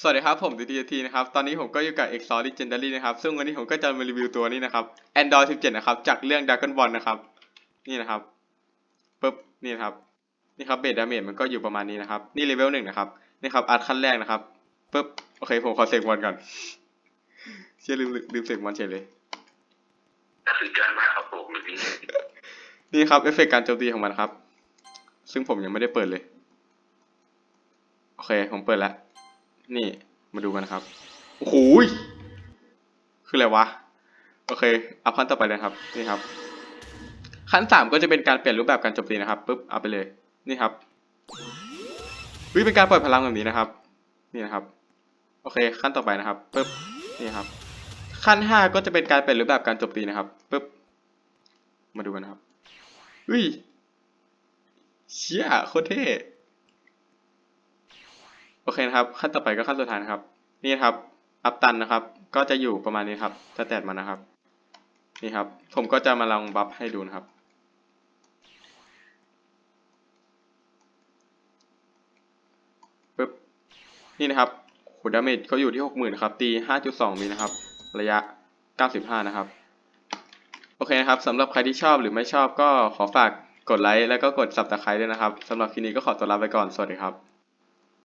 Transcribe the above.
สวัสดีครับ ผมดีดีทีนะครับ ตอนนี้ผมก็อยู่กับ e x o Legendary นะครับ ซึ่งวันนี้ผมก็จะมารีวิวตัวนี้นะครับ Android 17 นะครับ จากเรื่อง Dragon Ball นะครับ นี่นะครับปึ๊บนี่นะครับ นี่ครับเบสดาเมจมันก็อยู่ประมาณนี้นะครับ นี่เลเวลหนึ่งนะครับ นี่ครับอาร์ตขั้นแรกนะครับปึ๊บโอเค ผมขอเสกมอนก่อนเชื่อลืมลืมเสกมอนเฉยเลยสุดยอดมากครับผมพี่นี่ครับเอฟเฟกต์การโจมตีของมันครับ ซึ่งผมยังไม่ได้เปิดเลย โอเค ผมเปิดแล้ว นี่มาดูกันครับโอ้โหคืออะไรวะ โอเคเอาขั้นต่อไปเลยครับ นี่ครับ ขั้นสามก็จะเป็นการเปลี่ยนรูปแบบการโจมตีนะครับปุ๊บเอาไปเลย นี่ครับวิเป็นการปล่อยพลังแบบนี้นะครับ นี่นะครับ โอเค ขั้นต่อไปนะครับปุ๊บนี่ครับ ขั้นห้าก็จะเป็นการเปลี่ยนรูปแบบการโจมตีนะครับปุ๊บมาดูกันนะครับอุ้ยเชี่ยโคตรเท่ โอเคนะครับ ขั้นต่อไปก็ขั้นสุดท้ายนะครับ นี่ครับ อัพตันนะครับ ก็จะอยู่ประมาณนี้ครับสแตทมันนะครับ นี่ครับ ผมก็จะมาลองบัฟให้ดูนะครับ ปึ๊บ นี่นะครับโหดาเมจเขาอยู่ที่หกหมื่นครับ ตีห้าจุดสองมิลนะครับ ระยะเก้าสิบห้านะครับ โอเคนะครับสำหรับใครที่ชอบหรือไม่ชอบก็ขอฝากกดไลค์แล้วก็กด subscribe ด้วยนะครับสำหรับคลิปนี้ก็ขอตัวลาไปก่อน สวัสดีครับ